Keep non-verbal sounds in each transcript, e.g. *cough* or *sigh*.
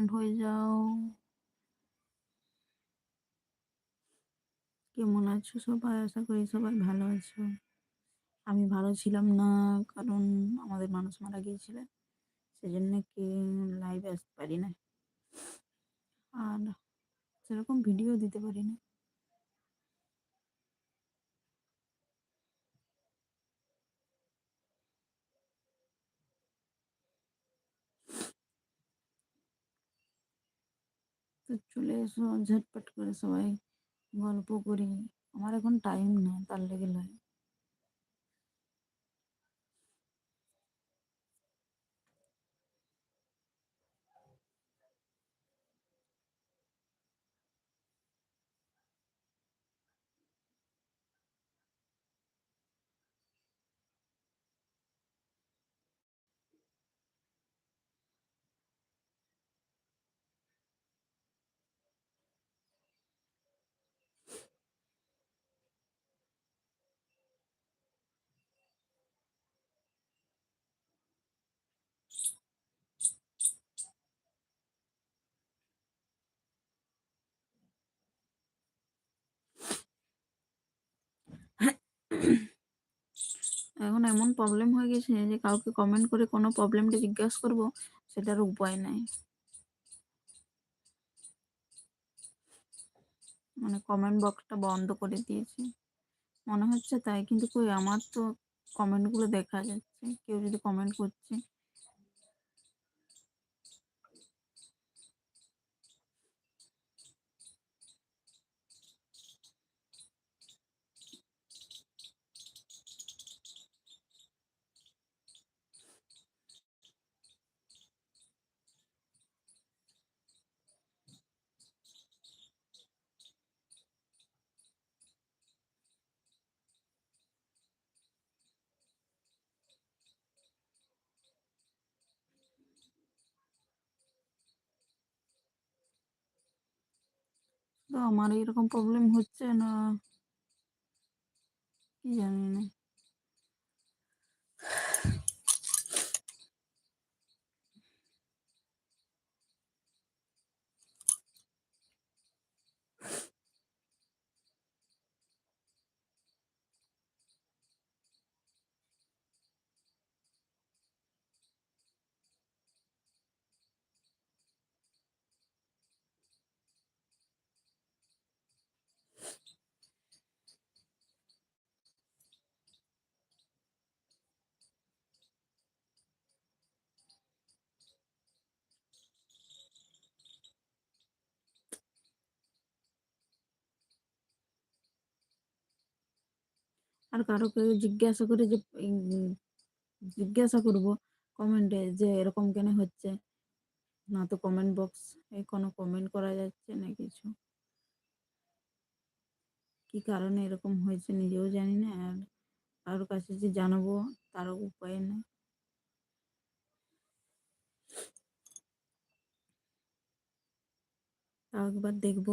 Joint হয়ে যাও। কেমন আছো সবাই? আশা করি সবাই ভালো আছো। আমি ভালো ছিলাম না, কারণ আমাদের মানুষ মারা গিয়েছিল সেজন্য কি লাইভে আসতে পারি না। আর সেরকম ভিডিও দিতে পারি না। তো চলে এসো, ঝটপট করে সবাই গল্প করি। আমার এখন টাইম নেই, তার লেগে লয় এখন এমন প্রবলেম হয়ে গেছে যে কাউকে কমেন্ট করে কোনো প্রবলেমটা জিজ্ঞাসা করব, সেটার উপায় নাই। মানে কমেন্ট বক্সটা বন্ধ করে দিয়েছে। মনে হচ্ছে তাই, কিন্তু কই আমার তো কমেন্টগুলো দেখা যাচ্ছে। কেউ যদি কমেন্ট করছে তো আমার এরকম প্রবলেম হচ্ছে না। কি জানি না। আর কারোকে জিজ্ঞাসা করে যে জিজ্ঞাসা করব কমেন্টে যে এরকম কেন হচ্ছে? না তো কমেন্ট বক্স এ কোনো কমেন্ট করা যাচ্ছে না কিছু। কি কারণে এরকম হয়েছে নিজেও জানি না আর কারোর কাছে যে জানাব তারও উপায় নেই। তাও একবার দেখব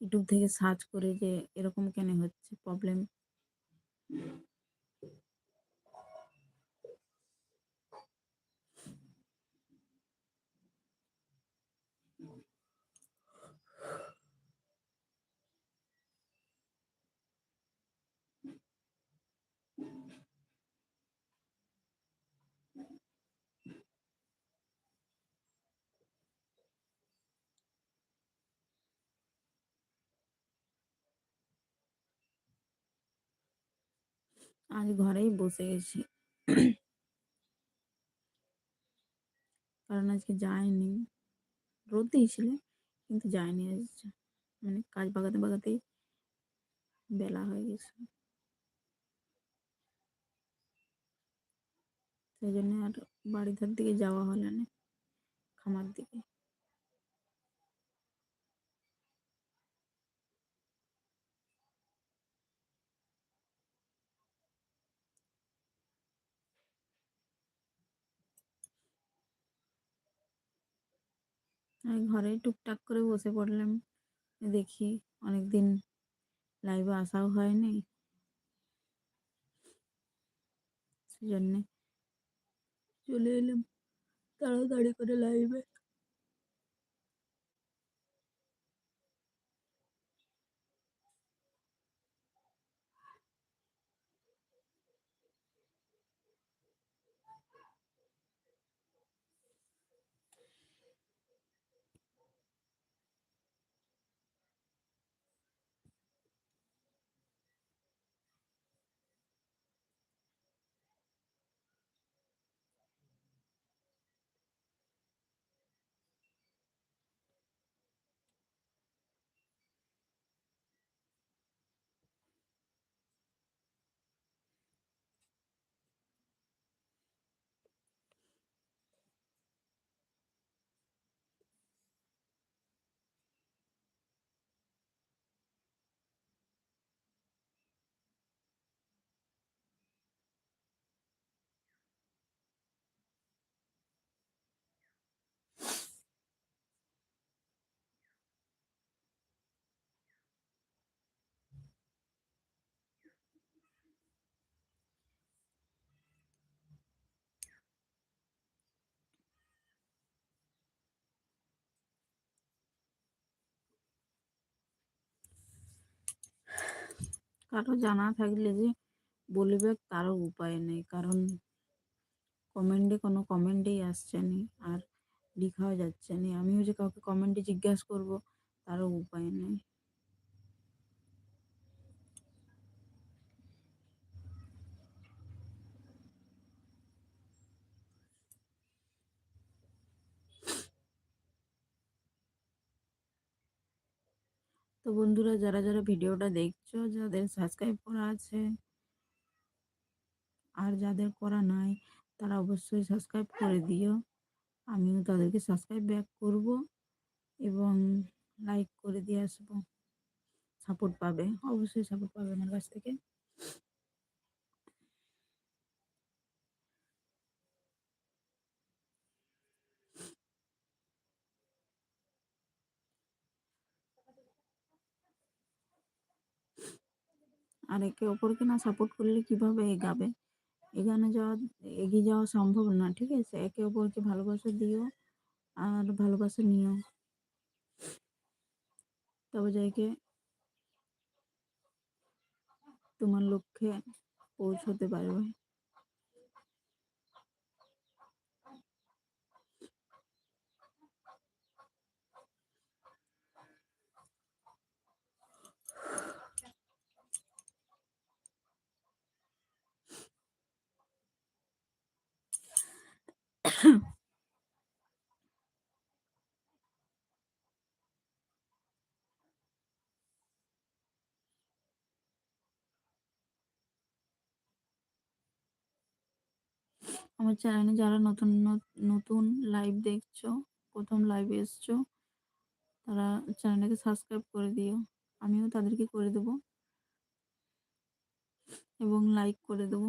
ইউটিউব থেকে সার্চ করে যে এরকম কেন হচ্ছে প্রবলেম Yeah. আজ ঘরেই বসে গেছি। কারণ আজকে যায়নি। রোদ দিয়েছিল কিন্তু যায়নি আজ। মানে কাজ বাগাতে বাগাতেই বেলা হয়ে গেছে। সেই জন্য আর বাড়িটার দিকে যাওয়া হলো না, খামার দিকে। ঘরেই টুকটাক করে বসে পড়লাম। দেখি অনেকদিন লাইভে আসাও হয়নি। সেজন্যে চলে এলাম। তাড়াতাড়ি করে লাইভে কারও জানা থাকলে যে বলবে, তারও উপায় নেই। কারণ কমেন্টে কোনো কমেন্টেই আসছে না আর লিখাও যাচ্ছে না। আমিও যে কাউকে কমেন্টে জিজ্ঞাসা করব, তারও উপায় নেই। তো বন্ধুরা, যারা যারা ভিডিওটা দেখছ, যাদের সাবস্ক্রাইব করা আছে আর যাদের করা নাই, তারা অবশ্যই সাবস্ক্রাইব করে দিও। আমিও তাদেরকে সাবস্ক্রাইব ব্যাক করব এবং লাইক করে দিয়ে আসব। সাপোর্ট পাবে, অবশ্যই সাপোর্ট পাবে আমার কাছ থেকে। আর একে অপরকে না সাপোর্ট করলে কীভাবে এগাবে? এগানো যাওয়া, এগিয়ে যাওয়া সম্ভব না, ঠিক আছে? একে অপরকে ভালোবাসা দিও আর ভালোবাসা নিও। তবে যাইকে তোমার লক্ষ্যে পৌঁছতে পারবে। আমার চ্যানেলে যারা নতুন নতুন লাইভ দেখছ, প্রথম লাইভে এসছো, তারা চ্যানেলটাকে সাবস্ক্রাইব করে দিও। আমিও তাদেরকে করে দেব। এবং লাইক করে দেবো।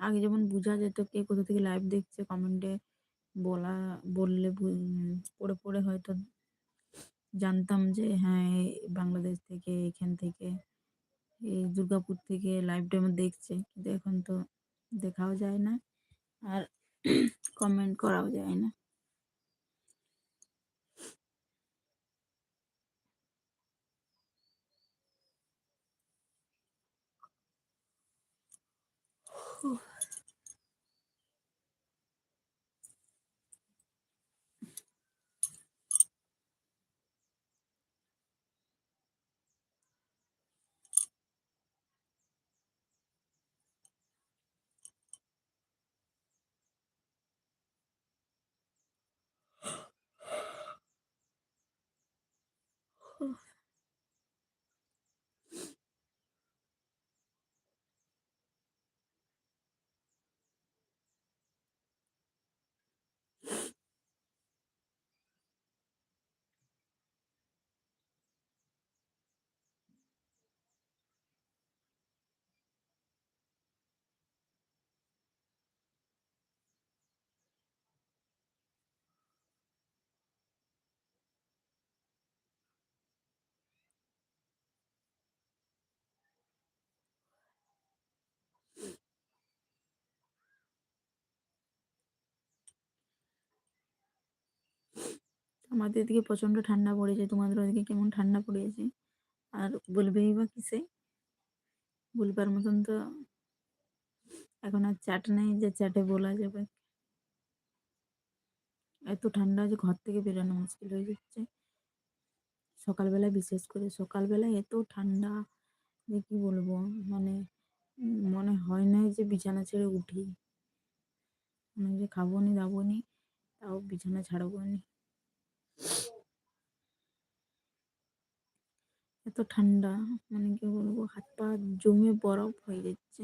আগে যেমন বোঝা যেত কে কোথা থেকে লাইভ দেখছে কমেন্টে বলা, বললে পড়ে পড়ে হয়তো জানতাম যে হ্যাঁ বাংলাদেশ থেকে, এখান থেকে এই দুর্গাপুর থেকে লাইভ আমার দেখছে। কিন্তু এখন তো দেখাও যায় না আর *clears throat* কমেন্ট করাও যায় না। Oh. *sighs* *sighs* আমাদের এদিকে প্রচণ্ড ঠান্ডা পড়েছে, তোমাদের ওদিকে কেমন ঠান্ডা পড়েছে? আর বলবেই বা কিসে? বলবার মতন তো এখন আর চ্যাট নেই যে চ্যাটে বলা যাবে। এত ঠান্ডা যে ঘর থেকে বেরোনো মুশকিল হয়ে যাচ্ছে। সকালবেলা বিশেষ করে সকালবেলা এত ঠান্ডা যে কি বলব মানে মনে হয় না যে বিছানা ছেড়ে উঠি। মনে যে খাব নি, দাবো নি, তাও বিছানা ছাড়বো নি। এত ঠান্ডা মানে কি বলব হাত পা জমে বরফ হয়ে যাচ্ছে।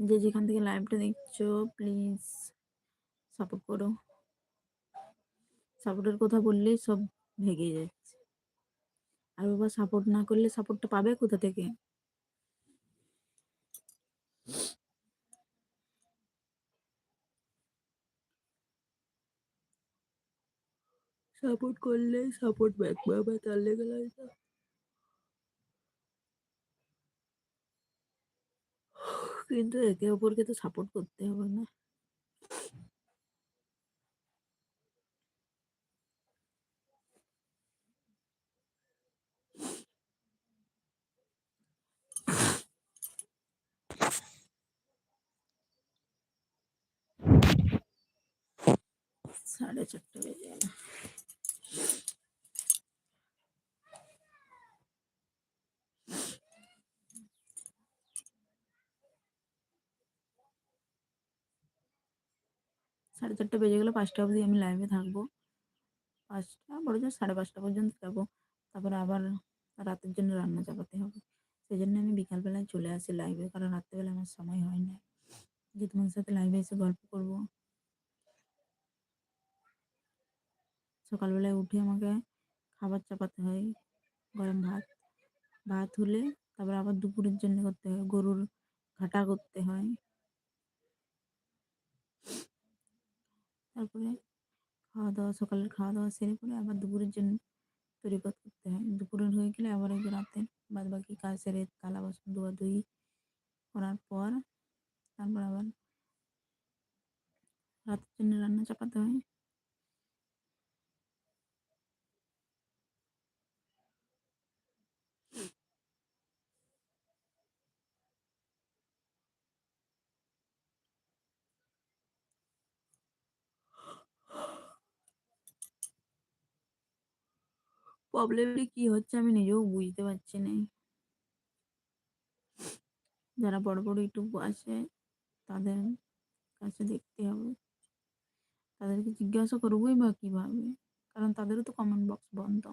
যে যেখান থেকে লাইভটা দেখছ প্লিজ সাপোর্ট করো। সাপোর্টের কথা বললেই সব ভেঙে যাচ্ছে। আর বাবা সাপোর্ট না করলে সাপোর্টটা পাবে কোথা থেকে? সাপোর্ট করলে সাপোর্ট ব্যাক পাবে, তার লেগে লাইভটা কিন্তু একে অপরকে তো সাপোর্ট করতে হবে না সাড়ে চারটে বেজে চারটে বেজে গেলে, পাঁচটা অবধি আমি লাইভে থাকব। পাঁচটা, বড় জোর সাড়ে পাঁচটা পর্যন্ত যাব। তারপরে আবার রাতের জন্য রান্না চাপাতে হবে। সেই জন্য আমি বিকালবেলায় চলে আসি লাইভে কারণ রাত্রেবেলা আমার সময় হয় না। যে তোমার সাথে লাইভে এসে গল্প করব। সকালবেলায় উঠে আমাকে খাবার চাপাতে হয়, গরম ভাত। ভাত হলে তারপর আবার দুপুরের জন্য করতে হয়, গরুর ঘাটা করতে হয়। তারপরে খাওয়া দাওয়া সকালের খাওয়া দাওয়া সেরে পরে আবার দুপুরের জন্য তৈরি করতে হয় দুপুরের হয়ে গেলে আবার ওই যে রাতে বাদ বাকি কাজ সেরে থালা বাসন ধোয়া ধুই করার পর তারপর আবার রাতের জন্য রান্না চাপাতে হয় প্রবলেমটা কি হচ্ছে আমি নিজেও বুঝতে পারছি না। যারা বড় বড় ইউটিউব আছে, তাদের কাছে দেখতে হবে। তাদেরকে জিজ্ঞাসা করবোই বা কীভাবে? কারণ তাদেরও তো কমেন্ট বক্স বন্ধ।